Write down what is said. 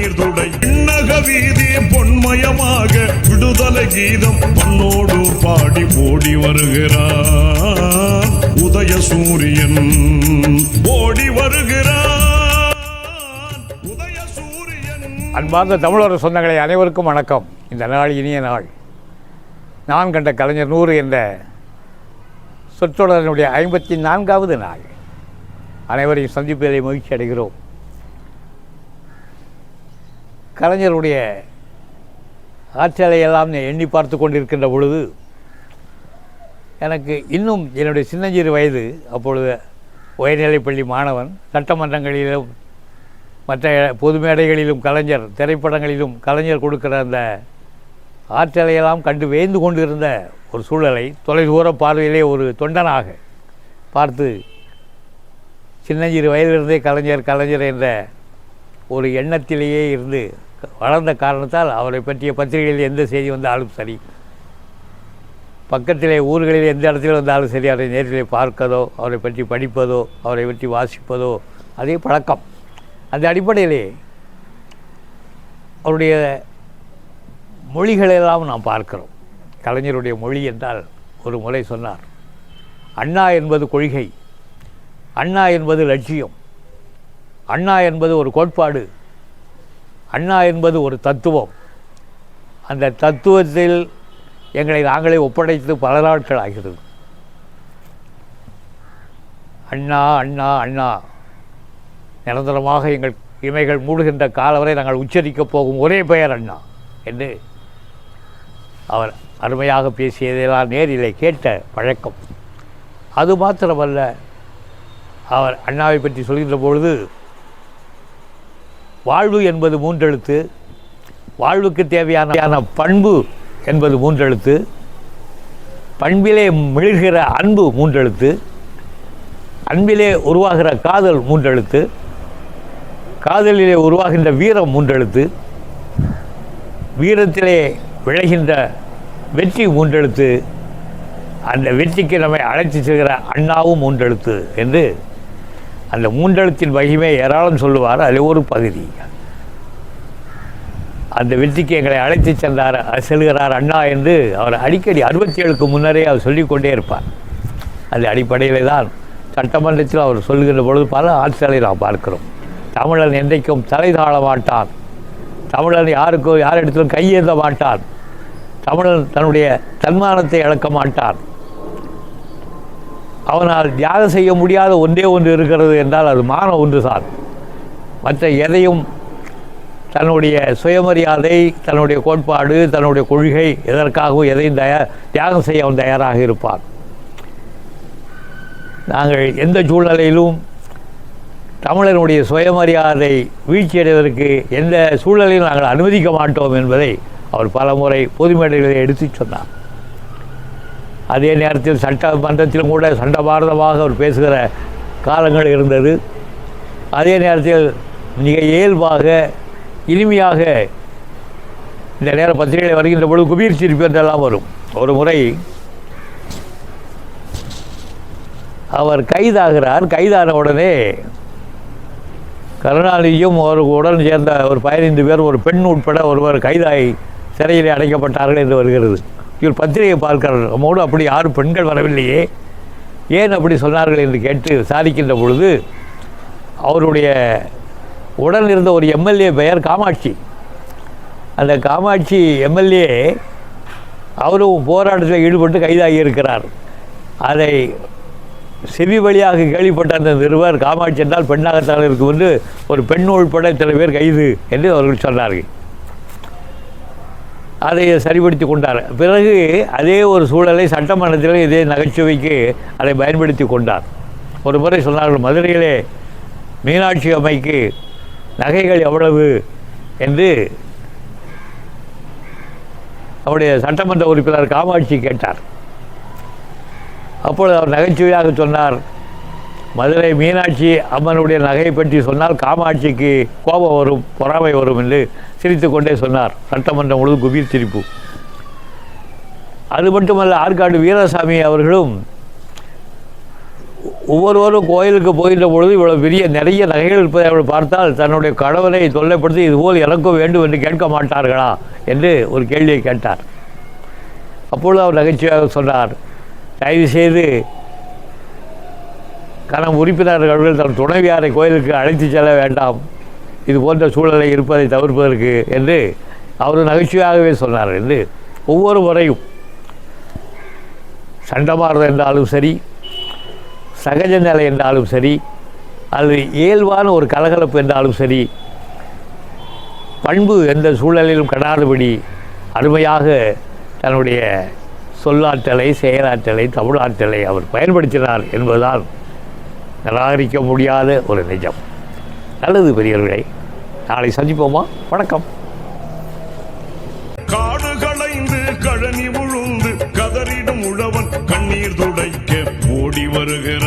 நீர்துடை விண்ணக வீதி பொன்மயமாக விடுதலை கீதம் பண்ணோடு பாடி ஓடி வருகிறார். உதய சூரியன் ஓடி வருகிறார். உதய சூரியன். அன்பார்ந்த தமிழர் சொந்தங்களை அனைவருக்கும் வணக்கம். இந்த நாள் இனிய நாள். நான் கண்ட கலைஞர் நூறு என்ற சொற்றொடரனுடைய ஐம்பத்தி நான்காவது நாள். அனைவரையும் சந்திப்பதில் மகிழ்ச்சி அடைகிறோம். கலைஞருடைய ஆற்றலை எல்லாம் எண்ணி பார்த்து கொண்டிருக்கின்ற பொழுது எனக்கு இன்னும் என்னுடைய சின்னஞ்சிறு வயது அப்பொழுது உயர்நிலைப்பள்ளி மாணவன் சட்டமன்றங்களிலும் மற்ற பொது மேடைகளிலும் கலைஞர் திரைப்படங்களிலும் கலைஞர் கொடுக்கிற அந்த ஆற்றலையெல்லாம் கண்டு வேந்து கொண்டிருந்த ஒரு சூழலை தொலைதூர பார்வையிலே ஒரு தொண்டனாக பார்த்து சின்னஞ்சிறு வயதிலிருந்தே கலைஞர் கலைஞர் என்ற ஒரு எண்ணத்திலேயே இருந்து வளர்ந்த காரணத்தால் அவரை பற்றிய பத்திரிகைகளில் எந்த செய்தி வந்தாலும் சரி பக்கத்திலே ஊர்களில் எந்த இடத்துல வந்தாலும் சரி அவரை நேரிலே பார்க்கதோ அவரை பற்றி படிப்பதோ அவரை பற்றி வாசிப்பதோ அதே பழக்கம். அந்த அடிப்படையிலே அவருடைய மொழிகளெல்லாம் நாம் பார்க்கிறோம். கலைஞருடைய மொழி என்றால் ஒரு முறை சொன்னார் அண்ணா என்பது கொள்கை அண்ணா என்பது லட்சியம் அண்ணா என்பது ஒரு கோட்பாடு. அண்ணா என்பது ஒரு தத்துவம். அந்த தத்துவத்தில் எங்களை நாங்களே ஒப்படைத்து பல நாட்கள் ஆகிறது. அண்ணா அண்ணா அண்ணா. நிரந்தரமாக எங்கள் இமைகள் மூடுகின்ற காலம் வரை நாங்கள் உச்சரிக்கப் போகும் ஒரே பெயர் அண்ணா என்று அவர் அருமையாக பேசியதெல்லாம் நேரிலே கேட்ட பழக்கம். அது மாத்திரமல்ல அவர் அண்ணாவை பற்றி சொல்கின்ற பொழுது வாழ்வு என்பது மூன்றெழுத்து வாழ்வுக்கு தேவையான பண்பு என்பது மூன்றெழுத்து பண்பிலே மிளிர்கிற அன்பு மூன்றெழுத்து அன்பிலே உருவாகிற காதல் மூன்றெழுத்து காதலிலே உருவாகின்ற வீரம் மூன்றெழுத்து வீரத்திலே விளைகின்ற வெற்றி மூன்றெழுத்து அந்த வெற்றிக்கு நம்மை அழைத்து செல்கிற அண்ணாவும் மூன்றெழுத்து என்று அந்த மூன்றெழுத்தின் மகிமை ஏராளம் சொல்லுவார். அதில் ஒரு பகுதி. அந்த வெற்றிக்கு எங்களை அழைத்து சென்றார் செல்கிறார் அண்ணா என்று அவர் அடிக்கடி அறுபத்தி ஏழுக்கு முன்னரே அவர் சொல்லிக்கொண்டே இருப்பார். அந்த அடிப்படையில் தான் சட்டமன்றத்தில் அவர் சொல்லுகின்ற பொழுது பல ஆட்சிகளை நாம் பார்க்கிறோம். தமிழன் என்றைக்கும் தலை தாழ மாட்டான். தமிழன் யாருக்கும் யார் இடத்திலும் கையேந்த மாட்டான். தமிழன் தன்னுடைய தன்மானத்தை இழக்க மாட்டான். அவனால் தியாகம் செய்ய முடியாத ஒன்றே ஒன்று இருக்கிறது என்றால் அது மான ஒன்று தான் மற்ற எதையும் தன்னுடைய சுயமரியாதை தன்னுடைய கோட்பாடு தன்னுடைய கொள்கை எதற்காகவும் எதையும் தயார் தியாகம் செய்ய அவன் தயாராக இருப்பான். நாங்கள் எந்த சூழ்நிலையிலும் தமிழனுடைய சுயமரியாதை வீழ்ச்சியடைவதற்கு எந்த சூழலையும் நாங்கள் அனுமதிக்க மாட்டோம் என்பதை அவர் பல முறை பொது எடுத்து சொன்னார். அதே நேரத்தில் சட்டமன்றத்திலும் கூட சண்டபாரதமாக அவர் பேசுகிற காலங்கள் இருந்தது. அதே நேரத்தில் மிக இயல்பாக இனிமையாக இந்த நேர பத்திரிகையில் வருகின்ற பொழுது குபீர் சிரிப்பு என்றெல்லாம் வரும். ஒரு முறை அவர் கைதாகிறார். கைதான உடனே கருணாநிதியும் ஒரு உடன் சேர்ந்த ஒரு பதினைந்து பேர் ஒரு பெண் உட்பட ஒருவர் கைதாகி சிறையில் அடைக்கப்பட்டார்கள் என்று வருகிறது. இவர் பத்திரிகை பார்க்கிறார் நம்மோடு அப்படி யாரும் பெண்கள் வரவில்லையே. ஏன் அப்படி சொன்னார்கள் என்று கேட்டு விசாரிக்கின்ற பொழுது அவருடைய உடன் இருந்த ஒரு எம்எல்ஏ பெயர் காமாட்சி. அந்த காமாட்சி எம்எல்ஏ அவரும் போராட்டத்தில் ஈடுபட்டு கைதாகி இருக்கிறார் அதை செவி வழியாக கேள்விப்பட்ட அந்த நிருபர் காமாட்சி என்றால் பெண்ணாகத்தான் இருக்கும் என்று ஒரு பெண் உள்பட சில பேர் கைது என்று அவர்கள் சொன்னார்கள். அதை சரிபடுத்தி கொண்டார். பிறகு அதே ஒரு சூழலை சட்டமன்றத்தில் இதே நகைச்சுவைக்கு அதை பயன்படுத்தி கொண்டார். ஒரு முறை சொன்னார்கள் மதுரையிலே மீனாட்சி அம்மைக்கு நகைகள் எவ்வளவு? என்று அவருடைய சட்டமன்ற உறுப்பினர் காமாட்சி கேட்டார். அப்பொழுது அவர் நகைச்சுவையாக சொன்னார் மதுரை மீனாட்சி அம்மனுடைய நகையை பற்றி சொன்னால் காமாட்சிக்கு கோபம் வரும் பொறாமை வரும் என்று சிரித்துக்கொண்டே சொன்னார். சட்டமன்றம் முழுது குபீர் சிரிப்பு. அது மட்டுமல்ல ஆற்காடு வீரசாமி அவர்களும் ஒவ்வொருவரும் கோயிலுக்கு போகின்ற பொழுது இவ்வளோ பெரிய நிறைய நகைகள் இருப்பதை அவள் பார்த்தால் தன்னுடைய கணவனை தொல்லைப்படுத்தி இதுபோல் எனக்கும் வேண்டும் என்று கேட்க மாட்டார்களா? என்று ஒரு கேள்வியை கேட்டார். அப்பொழுது அவர் நகைச்சுவையாக சொன்னார் தயவு செய்து கணம் உறுப்பினர்கள் தன் துணைவியாரை கோயிலுக்கு அழைத்து செல்ல வேண்டாம். இது போன்ற சூழலை இருப்பதை தவிர்ப்பதற்கு என்று அவர் நகைச்சுவையாகவே சொன்னார் என்று ஒவ்வொரு முறையும். சண்டமாறுதல் என்றாலும் சரி சகஜ நிலை என்றாலும் சரி அல்லது இயல்பான ஒரு கலகலப்பு என்றாலும் சரி பண்பு எந்த சூழலிலும் கடாதபடி அருமையாக தன்னுடைய சொல்லாற்றலை செயலாற்றலை தமிழாற்றலை அவர் பயன்படுத்தினார் என்பதுதான் நிராகரிக்க முடியாத ஒரு நிஜம். நல்லது பெரியவர்களே. நாளை சந்திப்போமா? வணக்கம். காடு களைந்து கழனி உழுந்து கதறிடும் உழவன் கண்ணீர் துடைக்க ஓடி வருகிறான்.